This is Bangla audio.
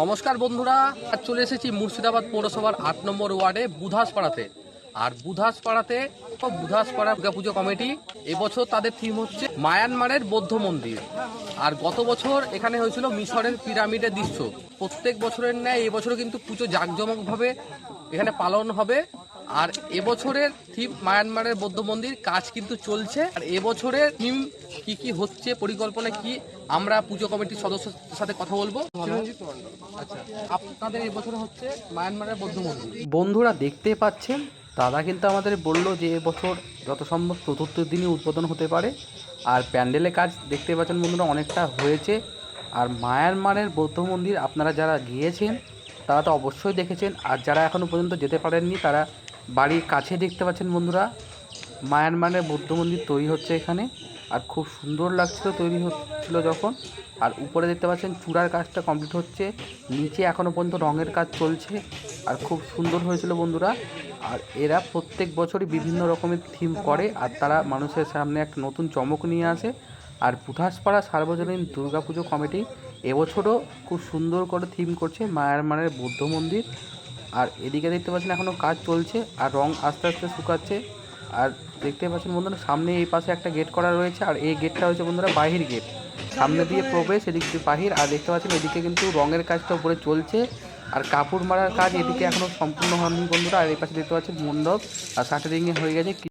নমস্কার বন্ধুরা চলে এসেছি মুর্শিদাবাদ পৌরসভার আট নম্বর ওয়ার্ডে বুধাসপাড়াতে। আর বুধাসপাড়াতে পাড়া দুর্গা পুজো কমিটি, এবছর তাদের থিম হচ্ছে মায়ানমারের বৌদ্ধ মন্দির। আর গত বছর এখানে হয়েছিল মিশরের পিরামিডের দৃশ্য। প্রত্যেক বছরের ন্যায় এবছরও কিন্তু পুজো জাঁকজমকভাবে এখানে পালন হবে। আর এবছরের থিম মায়ানমারের বৌদ্ধ মন্দির কাজ কিন্তু চলছে। আর এবছরের থিম কি কি হচ্ছে পরিকল্পনা কি আমরা পুজো কমিটির সদস্যদের সাথে কথা বলব। আচ্ছা আপনাদের এবছর হচ্ছে মায়ানমারের বৌদ্ধ মন্দির। বন্ধুরা দেখতে পাচ্ছেন দাদা কিন্তু আমাদের বলল যে এবছর যত সম্ভব চতুর্থ দিনই উদ্বোধন হতে পারে। আর প্যান্ডেলের কাজ দেখতে পাচ্ছেন বন্ধুরা অনেকটা হয়েছে। আর মায়ানমারের বৌদ্ধ মন্দির আপনারা যারা গিয়েছেন তারা তো অবশ্যই দেখেছেন। আর যারা এখনও পর্যন্ত যেতে পারেননি তারা বাড়ির কাছে দেখতে পাচ্ছেন বন্ধুরা। মায়ানমারের বৌদ্ধ মন্দির তৈরি হচ্ছে এখানে। আর খুব সুন্দর লাগছিল তৈরি হচ্ছিল যখন। আর উপরে দেখতে পাচ্ছেন চূড়ার কাজটা কমপ্লিট হচ্ছে। নিচে এখনও পর্যন্ত রঙের কাজ চলছে। আর খুব সুন্দর হয়েছিল বন্ধুরা। আর এরা প্রত্যেক বছরই বিভিন্ন রকমের থিম করে। আর তারা মানুষের সামনে এক নতুন চমক নিয়ে আসে। আর বুধাসপাড়া সার্বজনীন দুর্গাপুজো কমিটি এবছরও খুব সুন্দর করে থিম করছে মায়ানমারের বৌদ্ধ মন্দির। আর এদিকে দেখতে পাচ্ছেন এখনও কাজ চলছে আর রং আস্তে আস্তে শুকাচ্ছে। আর দেখতে পাচ্ছেন বন্ধুরা, সামনে এই পাশে একটা গেট করা রয়েছে আর এই গেটটা হচ্ছে বন্ধুরা বাহির গেট সামনে দিয়ে প্রবেশ, এদিক দিয়ে বাহির আর দেখতে পাচ্ছেন এদিকে কিন্তু রঙের কাজটা উপরে চলছে। আর কাপড় মারার কাজ এদিকে এখনও সম্পূর্ণ হয়নি বন্ধুরা। আর এই পাশে দেখতে পাচ্ছেন মণ্ডপ, আর শাটারিংয়ে হয়ে গেছে।